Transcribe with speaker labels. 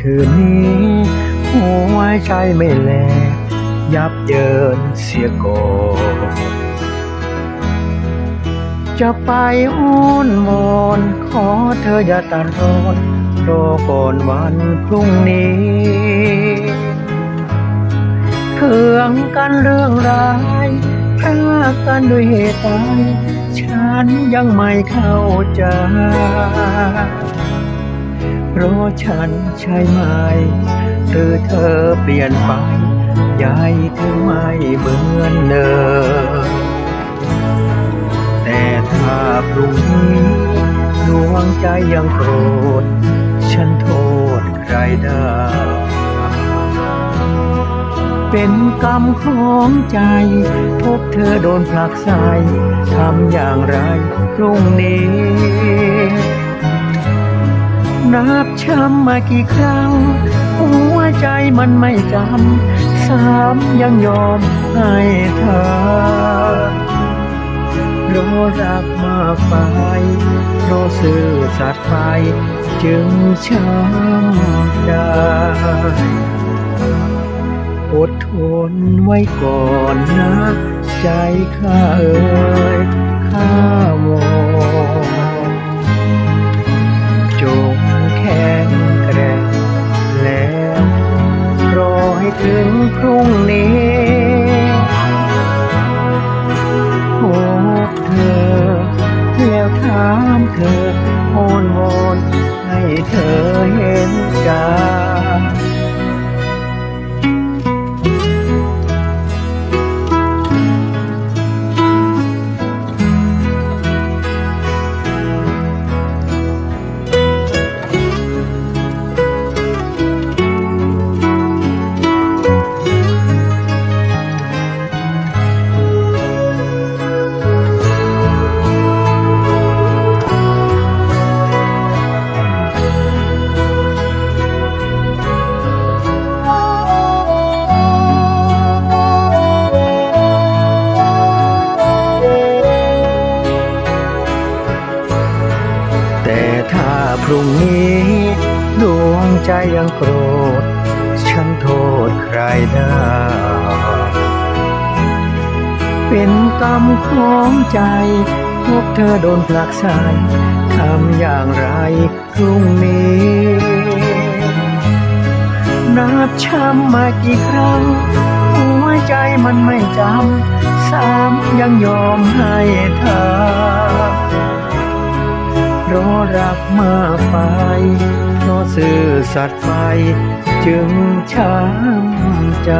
Speaker 1: คืนนี้ หัวใจไม่แล ยับเยินเสียก่อนจะไปอ้อนวอนขอเธออย่าตัดรอนรอก่อนวันพรุ่งนี้เคืองกันเรื่องร้ายพรากกันด้วยเหตุใดฉันยังไม่เข้าใจ เพราะฉันใช่ไหม หรือเธอเปลี่ยนไปใหญ่ถึงไม่เหมือนเดิมแต่ถ้าพรุ่งนี้ดวงใจยังโกรธ ฉันโทษใครได้ เป็นกรรมของใจ พบเธอโดนผลักใส่ทำอย่างไรพรุ่งนี้ นับช้ำมากี่ครั้ง หัวใจมันไม่จำสามยังยอมให้เธอราะรักมากไปราะซื่อสัตย์ไปจึงช้ำได้อดทนไว้ก่อนนะ ใจข้าเอ่ย ถึงพรุ่งนี้ พรุ่งนี้ดวงใจยังโกรธ ฉันโทษใครได้ เป็นกรรมของใจพบเธอโดนผลักใส่ทำอย่างไรพรุ่งนี้ นับช้ำมากี่ครั้ง หัวใจมันไม่จำสามยังยอมให้เธอ เพราะรักมากไปเพราะซื่อสัตย์ไป จึงช้ำใจ